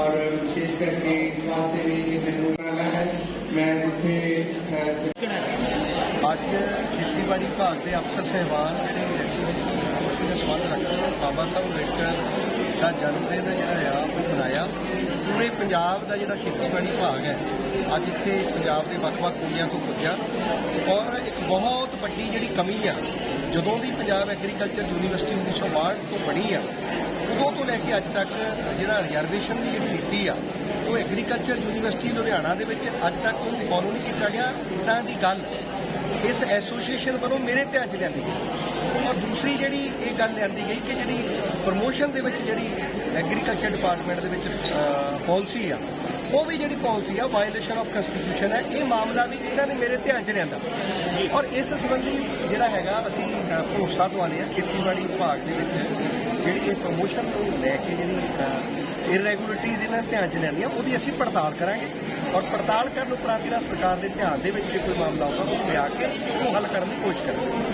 ਇਸ ਵਾਸਤੇ ਵੀ ਕਿ ਮੈਨੂੰ ਕਰਨਾ ਹੈ। ਮੈਂ ਜਿੱਥੇ ਅੱਜ ਖੇਤੀਬਾੜੀ ਵਿਭਾਗ ਦੇ ਅਫਸਰ ਸਹਿਬਾਨ ਜਿਹੜੇ ਐਸਸੀਬੀਸੀ ਕਮੇਟੀ ਦੇ ਸੰਬੰਧ ਰੱਖਦੇ ਨੇ ਬਾਬਾ ਸਾਹਿਬ ਅੰਬੇਡਕਰ ਦਾ ਜਨਮ ਦਿਨ ਜਿਹੜਾ ਆ ਉਹ ਮਨਾਇਆ। ਪੂਰੇ ਪੰਜਾਬ ਦਾ ਜਿਹੜਾ ਖੇਤੀਬਾੜੀ ਵਿਭਾਗ ਹੈ, ਅੱਜ ਇੱਥੇ ਪੰਜਾਬ ਦੇ ਵੱਖ-ਵੱਖ ਕੋਨਿਆਂ ਤੋਂ ਪੁੱਜਿਆ। ਔਰ ਇੱਕ ਬਹੁਤ ਵੱਡੀ ਜਿਹੜੀ ਕਮੀ ਆ, ਜਦੋਂ ਦੀ ਪੰਜਾਬ ਐਗਰੀਕਲਚਰ ਯੂਨੀਵਰਸਿਟੀ 1962 ਤੋਂ ਬਣੀ ਆ ਤੋਂ ਲੈ ਕੇ ਅੱਜ ਤੱਕ ਜਿਹੜਾ ਰਿਜ਼ਰਵੇਸ਼ਨ ਦੀ ਜਿਹੜੀ ਨੀਤੀ ਆ, ਉਹ ਐਗਰੀਕਲਚਰ ਯੂਨੀਵਰਸਿਟੀ ਲੁਧਿਆਣਾ ਦੇ ਵਿੱਚ ਅੱਜ ਤੱਕ ਉਹਨੂੰ ਫੋਲੋ ਨਹੀਂ ਕੀਤਾ ਗਿਆ। ਇੱਦਾਂ ਦੀ ਗੱਲ ਇਸ ਐਸੋਸੀਏਸ਼ਨ ਵੱਲੋਂ ਮੇਰੇ ਧਿਆਨ 'ਚ ਲਿਆਂਦੀ ਗਈ। ਔਰ ਦੂਸਰੀ ਜਿਹੜੀ ਇਹ ਗੱਲ ਲਿਆਂਦੀ ਗਈ ਕਿ ਜਿਹੜੀ ਪ੍ਰੋਮੋਸ਼ਨ ਦੇ ਵਿੱਚ ਜਿਹੜੀ ਐਗਰੀਕਲਚਰ ਡਿਪਾਰਟਮੈਂਟ ਦੇ ਵਿੱਚ ਪਾਲਿਸੀ ਆ ਉਹ ਵੀ ਜਿਹੜੀ ਪਾਲਿਸੀ ਆ ਵਾਇਲੇਸ਼ਨ ਆਫ ਕਨਸਟੀਟਿਊਸ਼ਨ ਹੈ, ਇਹ ਮਾਮਲਾ ਵੀ ਇਹਨਾਂ ਨੇ ਮੇਰੇ ਧਿਆਨ 'ਚ ਲਿਆਂਦਾ। ਔਰ ਇਸ ਸੰਬੰਧੀ ਜਿਹੜਾ ਹੈਗਾ, ਅਸੀਂ ਭਰੋਸਾ ਦਵਾਉਂਦੇ ਆ ਖੇਤੀਬਾੜੀ ਵਿਭਾਗ ਦੇ ਵਿੱਚ, ਜਿਹੜੀ ਇਹ ਪ੍ਰੋਮੋਸ਼ਨ ਨੂੰ ਲੈ ਕੇ ਜਿਹੜੀ ਇਰੈਗੂਲਰਿਟੀਜ਼ ਇਹਨਾਂ ਦੇ ਧਿਆਨ 'ਚ ਲਿਆਂਦੀਆਂ, ਉਹਦੀ ਅਸੀਂ ਪੜਤਾਲ ਕਰਾਂਗੇ। ਔਰ ਪੜਤਾਲ ਕਰਨ ਉਪਰੰਤ ਜਿਹੜਾ ਸਰਕਾਰ ਦੇ ਧਿਆਨ ਦੇ ਵਿੱਚ ਜੇ ਕੋਈ ਮਾਮਲਾ ਆਊਗਾ ਉਹ ਲਿਆ ਕੇ ਹੱਲ ਕਰਨ ਦੀ ਕੋਸ਼ਿਸ਼ ਕਰਾਂਗੇ।